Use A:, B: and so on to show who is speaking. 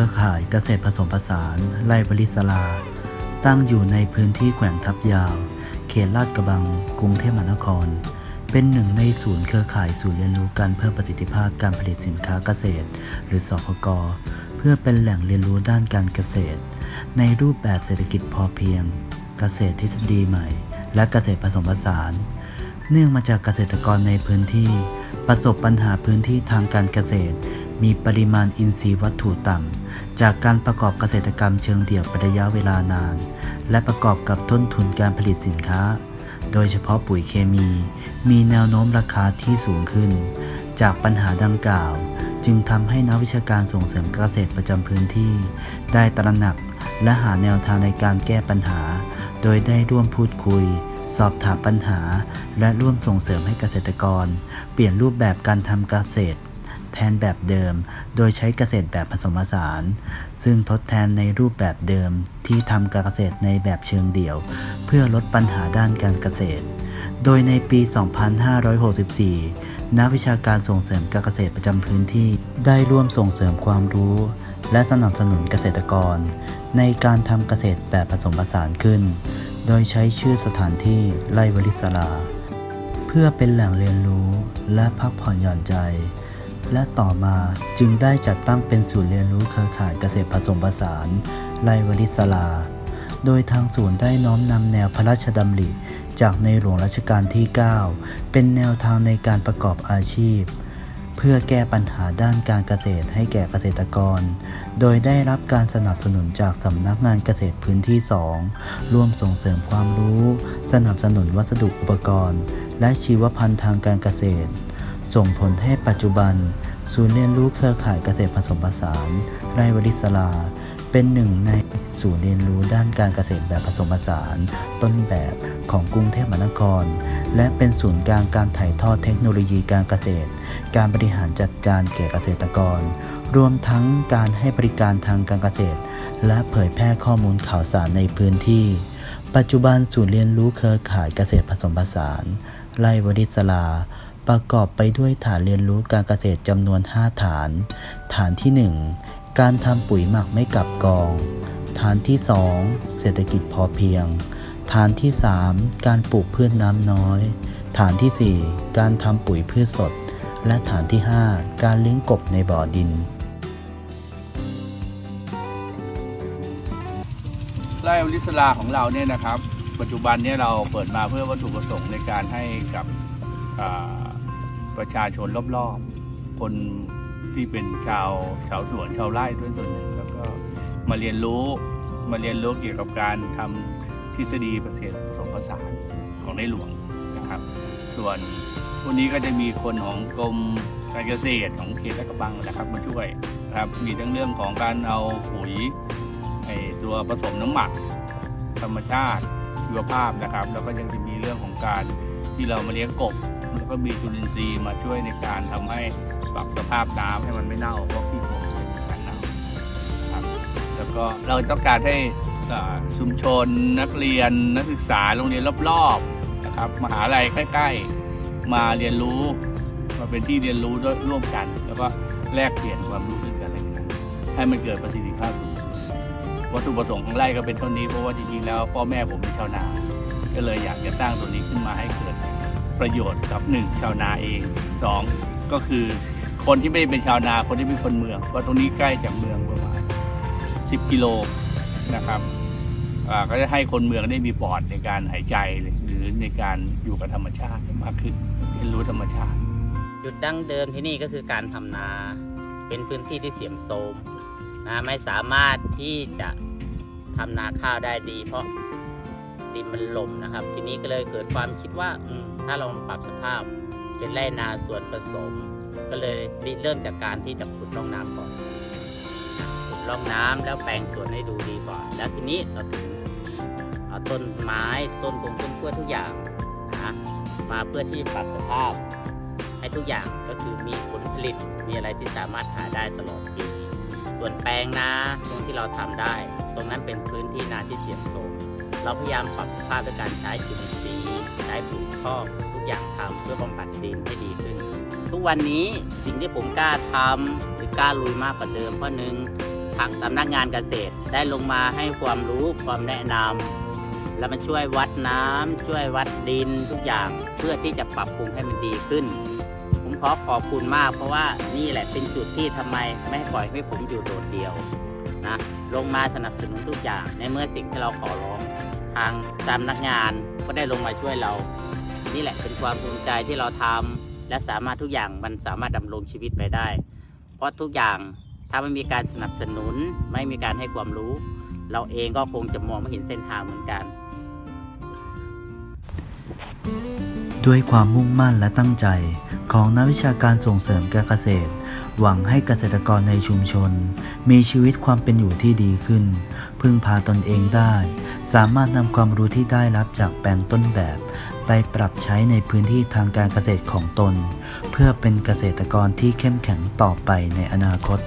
A: เครือข่ายเกษตรผสมผสานไร่บริสลา ตั้งอยู่ในพื้นที่แขวงทับยาว เขตลาดกระบัง กรุงเทพมหานคร เป็นหนึ่งในศูนย์เครือข่ายศูนย์เรียนรู้การเพิ่มประสิทธิภาพการผลิตสินค้าเกษตร หรือสพกเพื่อเป็นแหล่งเรียนรู้ด้านการเกษตร ในรูปแบบเศรษฐกิจพอเพียง เกษตรทฤษฎีใหม่ และเกษตรผสมผสาน เนื่องมาจากเกษตรกรในพื้นที่ ประสบปัญหาพื้นที่ทางการเกษตร มีปริมาณอินทรีย์วัตถุต่ำ จากการประกอบเกษตรกรรมเชิงเดี่ยวเป็นระยะเวลานาน และประกอบกับต้นทุนการผลิตสินค้า โดยเฉพาะปุ๋ยเคมี มีแนวโน้มราคาที่สูงขึ้น จากปัญหาดังกล่าว จึงทำให้นักวิชาการส่งเสริมเกษตรประจำพื้นที่ ได้ตระหนักและหาแนวทางในการแก้ปัญหา โดยได้ร่วมพูดคุยสอบถามปัญหา และร่วมส่งเสริมให้เกษตรกร เปลี่ยนรูปแบบการทำเกษตร แทนแบบเดิม โดยใช้เกษตรแบบผสมผสาน ซึ่งทดแทนในรูปแบบเดิมที่ทำการเกษตรในแบบเชิงเดี่ยว เพื่อลดปัญหาด้านการเกษตร โดยในปี 2564 นักวิชาการส่งเสริมการเกษตรประจำพื้นที่ ได้ร่วมส่งเสริมความรู้ และสนับสนุนเกษตรกร ในการทำเกษตรแบบผสมผสานขึ้น โดยใช้ชื่อสถานที่ไร่วลิสลา เพื่อเป็นแหล่งเรียนรู้และพักผ่อนหย่อนใจ และต่อมาจึงได้จัดตั้งเป็นศูนย์เรียนรู้เครือข่ายเกษตรผสมผสานไรวลิสลา โดยทางศูนย์ได้น้อมนำแนวพระราชดำริ จากในหลวงรัชกาลที่ 9 เป็นแนวทางในการประกอบอาชีพ เพื่อแก้ปัญหาด้านการเกษตรให้แก่เกษตรกร โดยได้รับการสนับสนุนจากสำนักงานเกษตรพื้นที่ 2 ร่วมส่งเสริมความรู้ สนับสนุนวัสดุอุปกรณ์ และชีวพันธุ์ทางการเกษตร ส่งผลให้ปัจจุบัน ศูนย์เรียนรู้เครือข่ายเกษตรผสมผสานไร่วลิสลา เป็นหนึ่งในศูนย์เรียนรู้ด้านการเกษตรแบบผสมผสาน ต้นแบบของกรุงเทพมหานคร และเป็นศูนย์กลางการถ่ายทอดเทคโนโลยีการเกษตร การบริหารจัดการแก่เกษตรกร รวมทั้งการให้บริการทางการเกษตร และเผยแพร่ข้อมูลข่าวสารในพื้นที่ ปัจจุบันศูนย์เรียนรู้เครือข่ายเกษตรผสมผสาน ไร่วริศลา ประกอบไปด้วยฐานเรียนรู้การเกษตรจำนวน 5 ฐาน ฐานที่ 1 การทำปุ๋ยหมักไม่กลับกอง ฐานที่ 2 เศรษฐกิจพอเพียง ฐานที่ 3 การปลูกพืชน้ำน้อย ฐานทีสี่ 4 การทำปุ๋ยพืชสด และฐานที่ 5 การเลี้ยงกบในบ่อดิน
B: ไร่วลิสลาของเราเนี่ยนะครับ ปัจจุบันเนี่ยเราเปิดมาเพื่อวัตถุประสงค์ในการให้กับอ่า ประชาชนรอบๆ คนที่เป็นชาวชาวสวนชาวไร่ด้วยส่วนหนึ่งแล้วก็มาเรียนรู้มาเรียนรู้เกี่ยวกับการทำทฤษฎีเกษตรผสมผสานของในหลวงนะครับ ส่วนวกนี้ก็จะมีคนของกรมการเกษตรของเขตลาดกระบังนะครับมาช่วยนะครับมีทั้งเรื่องของการเอาปุ๋ยไอตัวผสมน้ำหมัก ธรรมชาติชีวภาพนะครับ แล้วก็ยังจะมีเรื่องของการที่เรามาเลี้ยงกบ แล้วก็มีจุลินทรีย์มาช่วยในการทำให้ปรับสภาพน้ำให้มันไม่เน่าเพราะขี้กบเป็นการเน่าครับแล้วก็เราต้องการให้ชุมชนนักเรียนนักศึกษาโรงเรียนรอบๆนะครับมหาลัยใกล้ ๆ มาเรียนรู้มาเป็นที่เรียนรู้ร่วมกัน แล้วก็แลกเปลี่ยนความรู้สึกกันอะไรกันให้มันเกิดประสิทธิภาพสูงวัตถุประสงค์ของไร่ก็เป็นต้นนี้เพราะว่าจริงๆแล้วพ่อแม่ผมเป็นชาวนา ก็เลยอยากจะสร้างตัวนี้ขึ้นมาให้เกิด ประโยชน์กับหนึ่งชาวนาเองสองก็คือคนที่ไม่ได้เป็นชาวนาคนที่เป็นคนเมืองเพราะตรงนี้ใกล้จากเมืองประมาณ 10 กิโลนะครับก็จะให้คนเมืองได้มีปอดในการหายใจหรือในการอยู่กับธรรมชาติมากขึ้นเรียนรู้ธรรมชาติ
C: จุดดั้งเดิมที่นี่ก็คือการทำนาเป็นพื้นที่ที่เสี่ยมโทรมนะไม่สามารถที่จะทำนาข้าวได้ดี เพราะดินมันหล่มนะครับ ทีนี้ก็เลยเกิดความคิดว่าอืม ถ้าเราปรับสภาพเป็นไรนาส่วนผสม ก็เลยเริ่มจากการที่จะขุดร่องน้ำก่อนขุดร่องน้ำแล้วแปลงสวนให้ดูดีก่อน แล้วทีนี้เราถึงเอาต้นไม้ต้นกงต้นกล้วยทุกอย่างนะมาเพื่อที่ปรับสภาพให้ทุกอย่างก็คือมีผลผลิตมีอะไรที่สามารถหาได้ตลอดปีส่วนแปลงนาตรงที่เราทำได้ ตรงนั้นเป็นพื้นที่นาที่เสียงโทรมเราพยายามปรับสภาพด้วยการใช้จุลินทรีย์ ช้ปุ๋ยคอกทุกอย่างทำเพื่อบำบัดดินให้ดีขึ้น ทุกวันนี้สิ่งที่ผมกล้าทำหรือกล้าลุยมากกว่าเดิมเพราะหนึ่งทางสำนักงานเกษตรได้ลงมาให้ความรู้ความแนะนำแล้วมันช่วยวัดน้ำช่วยวัดดินทุกอย่างเพื่อที่จะปรับปรุงให้มันดีขึ้น ผมขอขอบคุณมาก เพราะว่านี่แหละเป็นจุดที่ทำไมไม่ปล่อยให้ผมอยู่โดดเดี่ยวนะลงมาสนับสนุนทุกอย่างในเมื่อสิ่งที่เราขอร้องทางสำนักงาน ก็ได้ลงมาช่วยเรา นี่แหละเป็นความภูมิใจที่เราทำและสามารถทุกอย่างมันสามารถดำรงชีวิตไปได้ เพราะทุกอย่างถ้าไม่มีการสนับสนุน ไม่มีการให้ความรู้ เราเองก็คงจะมองไม่เห็นเส้นทางเหมือนกัน
A: ด้วยความมุ่งมั่นและตั้งใจของนักวิชาการส่งเสริมการเกษตร หวังให้เกษตรกรในชุมชน มีชีวิตความเป็นอยู่ที่ดีขึ้น พึ่งพาตนเองได้ สามารถนำความรู้ที่ได้รับจากแปลงต้นแบบ ไปปรับใช้ในพื้นที่ทางการเกษตรของตน เพื่อเป็นเกษตรกรที่เข้มแข็งต่อไปในอนาคต